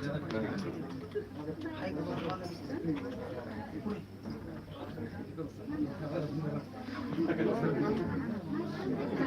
Thank you.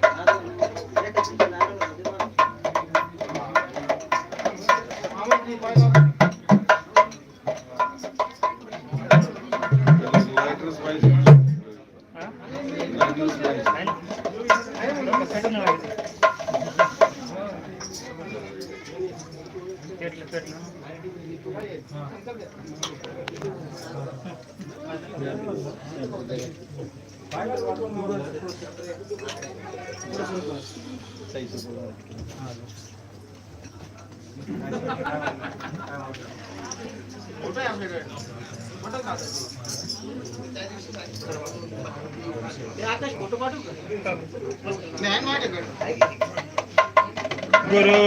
गुरु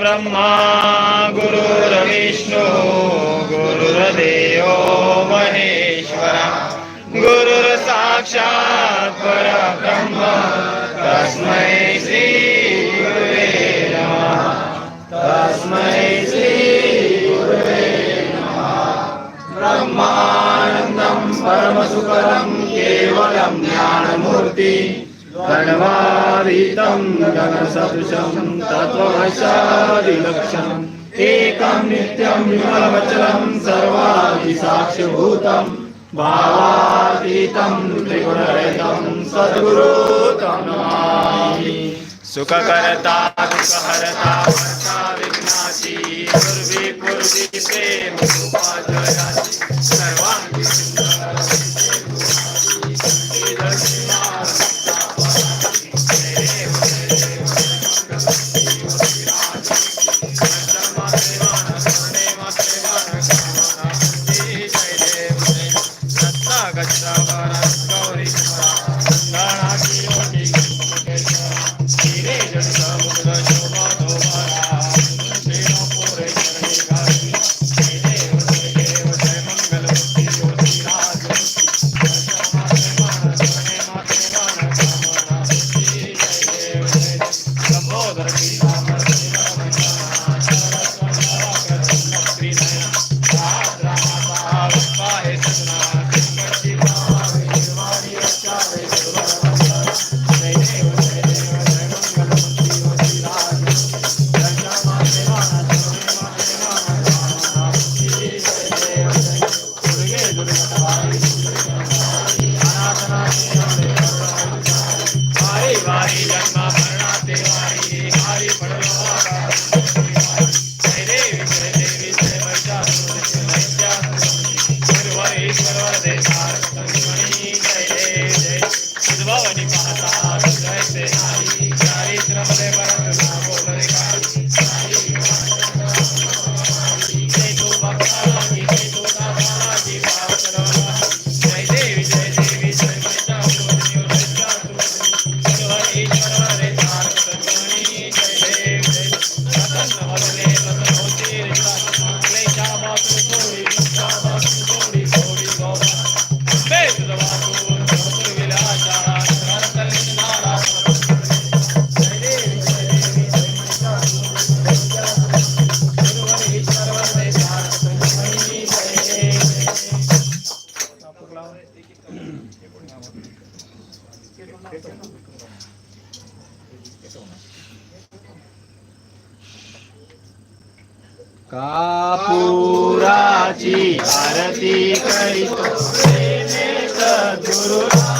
ब्रह्मा गुरु गुरुर्विष्णु गुरुर्देव महेश्वरा गुरुर्साक्षात् परब्रह्म। परमसुकरं केवलं ज्ञानमूर्ति। धन्वादितं गगनसदृशं तत्त्ववशादिलक्षणम् एकं नित्यं विमलवचनं सर्वादिसाक्षिभूतं। भावातीतं त्रिगुणरहितं सद्गुरु तं नमामि सुखकर्ता सुखहरता वर्ता विघ्नाशी पूर्वी पूर्वी प्रेम उपाचयासि Guru.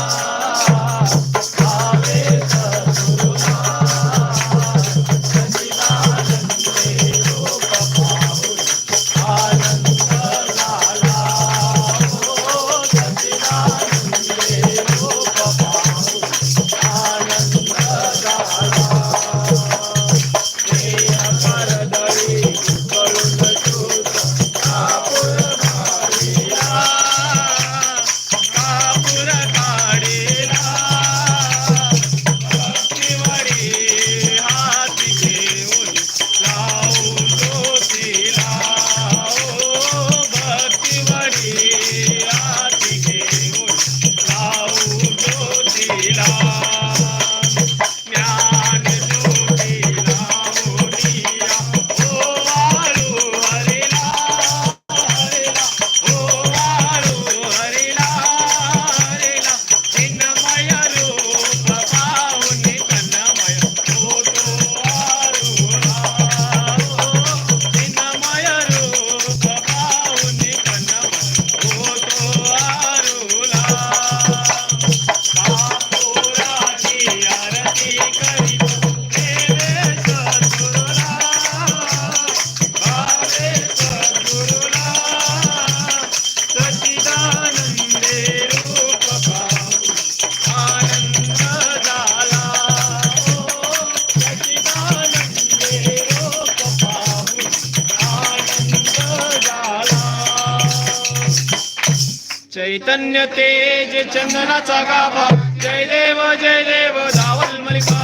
चैतन्य तेज चंदनाचा गाभा. जय देव जय देव धावल मलिका.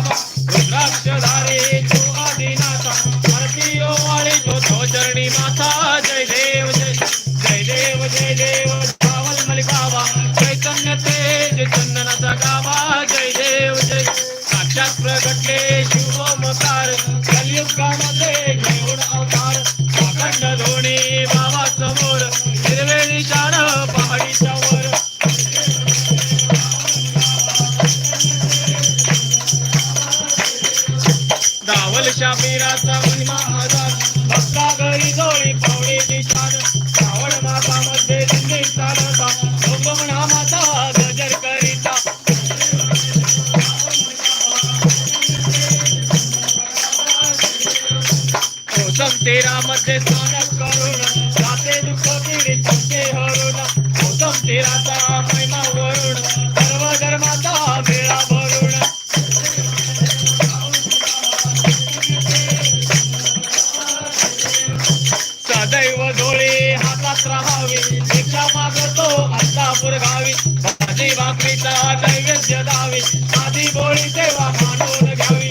सर्व डोळे हातात राहावे. शिक्षा मागतो अंतापूर गावी. भाजी भाकरीचा नैवेद्य दावी. आधी बोळी सेवा मानून घ्यावी.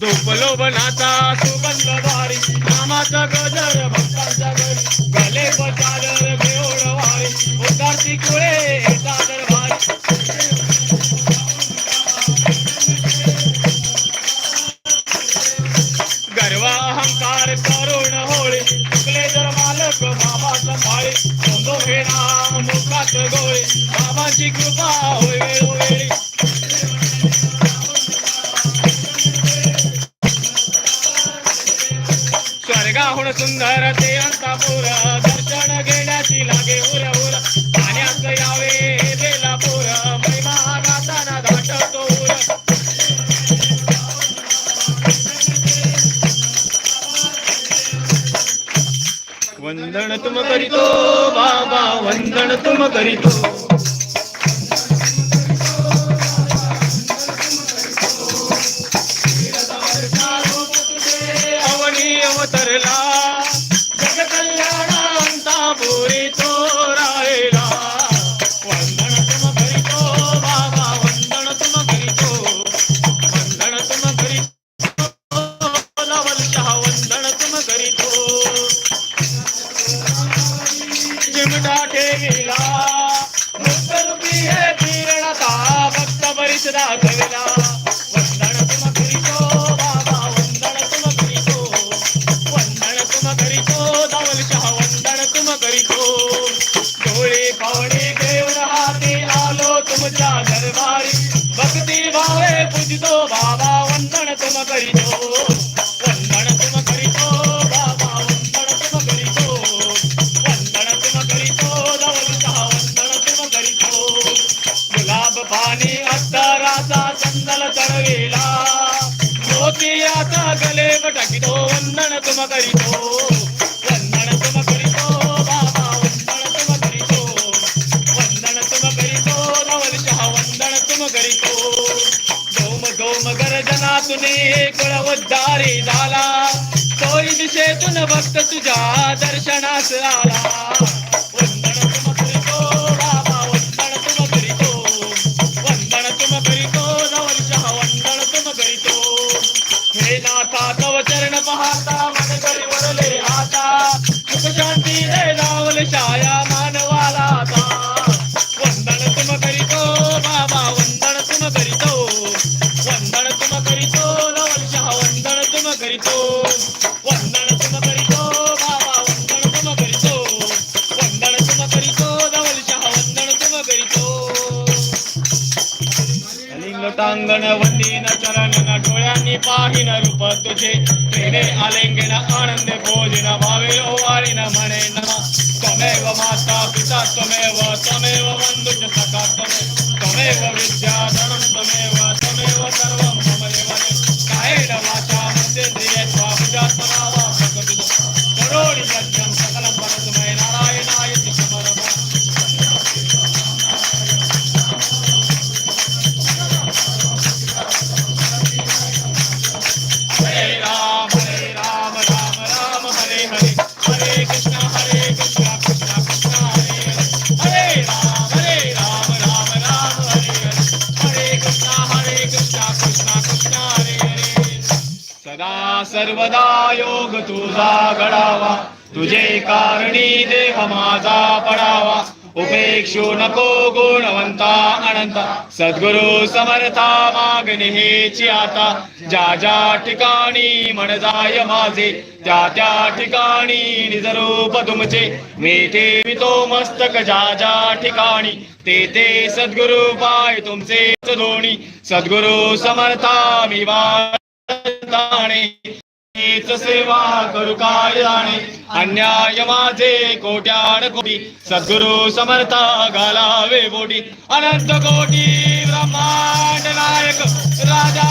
दुपलोबनाचा सुगंध भारी कामाचा बाबाची कृपा स्वर्गाहून सुंदर ते अंतापूर दर्शन घेण्याची लागे उर उर. पाण्यात यावे बेलापूर वंदन तुम करीतो. बाबा वंदन तुम करीतो. বাড়ি। ভক্তি ভাবে পুজিত বাবা। भजनातून कुळ उद्धारी झाला. तोही दिशेतून भक्त तुझ्या दर्शनास आला. की पाहिन रूप तुझे तेरे आलिंगन आनंद भोजन भावेलो वारिन मणे नमः त्वमेव माता पिता त्वमेव त्वमेव बन्धु च सखा त्वमेव त्वमेव विद्याधनं त्वमेव सर्वदा योग तुझा घडावा. तुझे कारणी देह माझा पडावा. उपेक्षो नको गुणवंता अनंता. सद्गुरु समर्था मागणे हेची आता. ज्या ज्या ठिकाणी मन जाय माझे त्या त्या ठिकाणी निजरूप तुमचे. मी ठेवितो मस्तक ज्या ज्या ठिकाणी ते ते सद्गुरु पाय तुमचे दोन्ही. सद्गुरु समर्था मी वा हीच सेवा करू काय जाणे अन्याय माझे कोट्यान कोटी सद्गुरु समर्था घालावे बोटी. अनंत कोटी ब्रह्मांड नायक राजा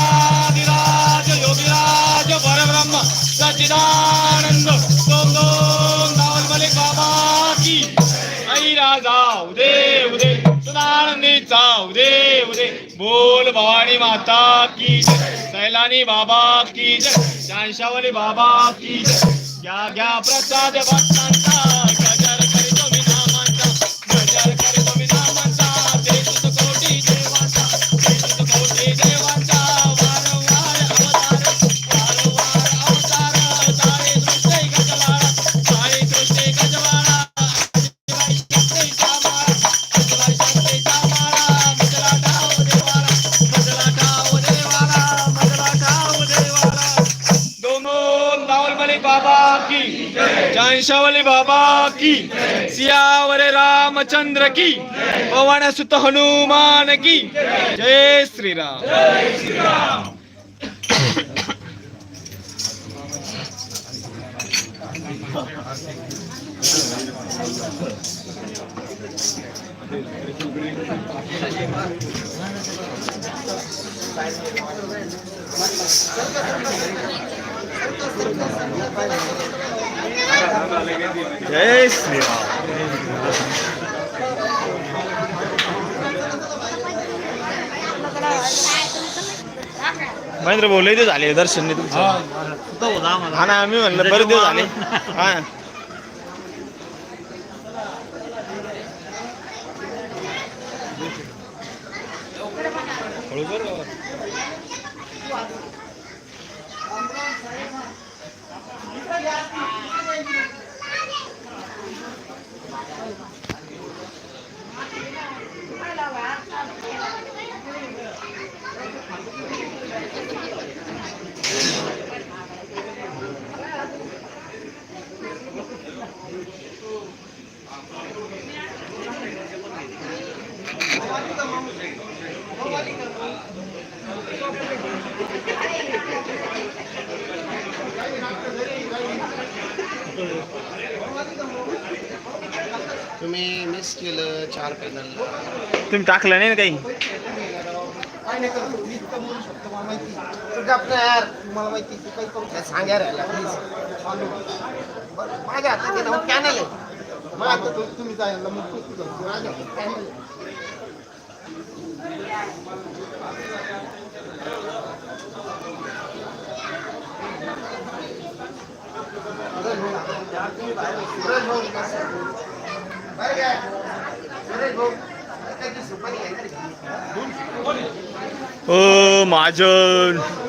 दिराज योगीराज परब्रह्म सचिदानंद दोन दोन नावल मलिक बाबा की आई राजा उदय. उदे उदे उदे. बोल भवानी माता की जय. सैलानी बाबा की जय. बाबा की जय. घ्या घ्या प्रसाद भक्तांचा चांशावली बाबा की. सियावरे रामचंद्र की. पवन सुत हनुमान की. जय श्रीराम. जय श्रीराम महेंद्र भाऊ लय दिवस झाले दर्शन नाही तुमचं. हा ना मी म्हणलं बरेच दिवस झाले. हा तुम्ही मिस केलं चार पॅनलला तुम्ही टाकलं नाही ना काही? काय नाही करतो मी इतकं बोलू शकतो मला माहिती यार. मला माहिती तू काही करू काय सांगा राहिला प्लीज माझ्या हातात पॅनल आहे. माझ्या हातात तुम्ही जायला मग तू तुझं माझ्या हातात पॅनल आहे. ओ महाजन